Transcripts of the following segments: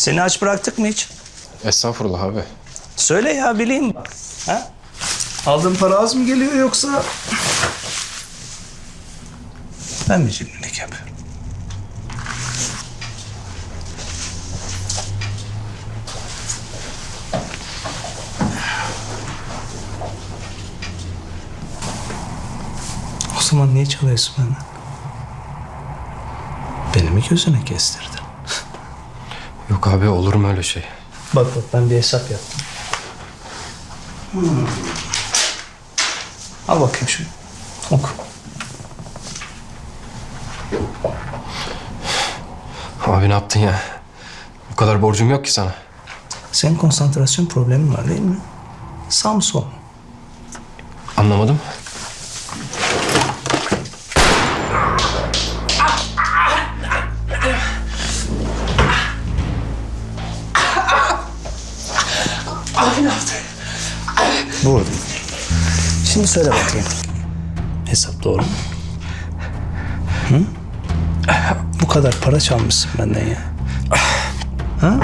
Seni aç bıraktık mı hiç? Estağfurullah abi. Söyle ya bileyim. Ha? Aldığın para az mı geliyor yoksa... Ben mi cimrilik yapıyorum? O zaman niye çalıyorsun benden? Beni mi gözüne kestirdin? Yok abi olur mu öyle şey? Bak bak ben bir hesap yaptım. Hmm. Al bakayım şunu. Oku. Abi ne yaptın ya? Bu kadar borcum yok ki sana. Senin konsantrasyon problemin var değil mi? Samson. Anlamadım. Vurdum. Şimdi söyle bakayım. Hesap doğru mu? Hı? Bu kadar para çalmışsın benden ya. Ha?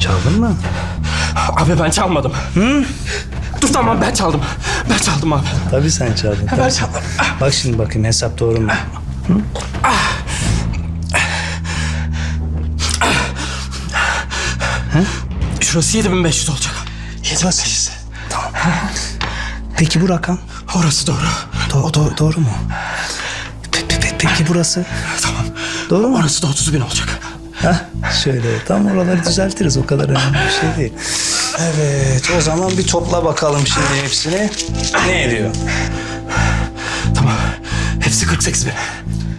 Çaldın mı? Abi ben çalmadım. Dur tamam ben çaldım. Ben çaldım abi. Tabii sen çaldın. Ben tabii. çaldım. Bak şimdi bakayım hesap doğru mu? Şurası 7500 olacak. 7500. Tamam. Peki bu rakam? Orası doğru. Do- do- doğru mu? Pe- pe- pe- peki burası? Tamam. Doğru mu? Orası da 30 bin olacak. Heh, şöyle tam oraları düzeltiriz o kadar önemli bir şey değil. Evet o zaman bir topla bakalım şimdi hepsini. Ne ediyor? Tamam. Hepsi 48 bin.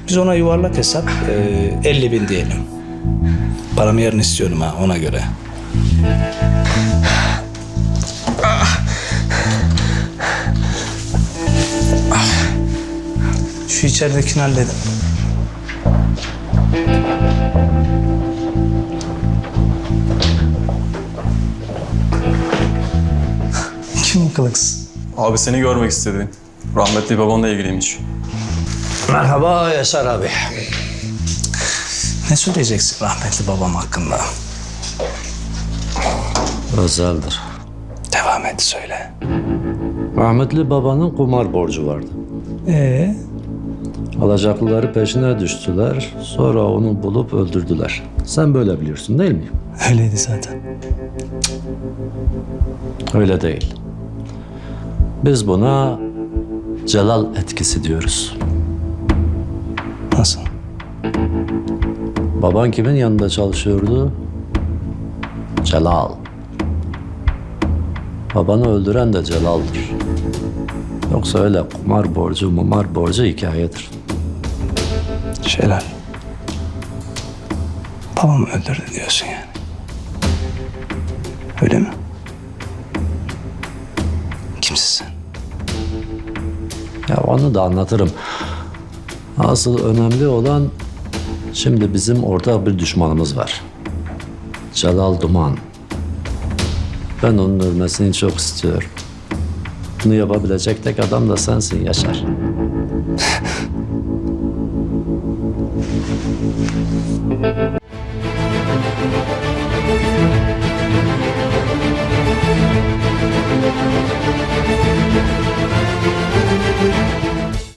Biz ona yuvarlak hesap e, 50 bin diyelim. Paramı yarın istiyorum ha ona göre. İçeridekini halledin. Kim bu kılıksız? Abi seni görmek istedi. Rahmetli babanla ilgiliymiş. Merhaba Yaşar abi. Ne söyleyeceksin rahmetli babam hakkında? Özeldir. Devam et söyle. Rahmetli babanın kumar borcu vardı. Ee, Alacaklıları peşine düştüler. Sonra onu bulup öldürdüler. Sen böyle biliyorsun değil mi? öyleydi zaten. Öyle değil. Biz buna Celal etkisi diyoruz. Nasıl? Baban kimin yanında çalışıyordu? Celal. Babanı öldüren de Celal'dır. Yoksa öyle kumar borcu, mumar borcu hikayedir. Şelal. Babamı öldürdü diyorsun yani. Öyle mi? Kimsin sen? Ya onu da anlatırım. Asıl önemli olan şimdi bizim ortak bir düşmanımız var. Celal Duman. Ben onun ölmesini çok istiyorum. Bunu yapabilecek tek adam da sensin Yaşar.